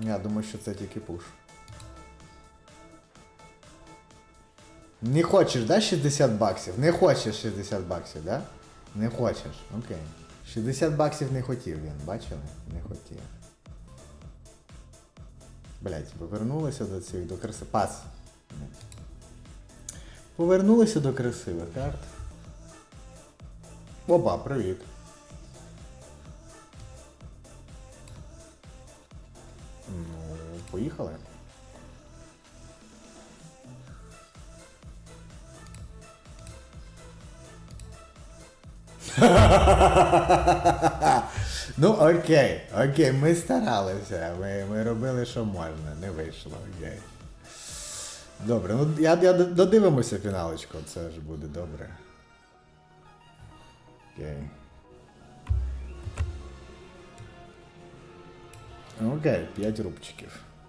Я думаю, що це тільки пуш. Не хочеш, да, 60 баксів? Не хочеш 60 баксів, да? Не хочеш. Окей. 60 баксів не хотів він, бачили? Не хотів. Блять, повернулися до цих до краси. Пас. Повернулися до красивих карт. Опа, привіт. Поїхали. Ну окей, окей, ми старалися, ми, ми робили, що можна, не вийшло, окей. Добре, ну я, я додивимося фіналочку, це ж буде добре. Окей. Окей, 5 рубчиків.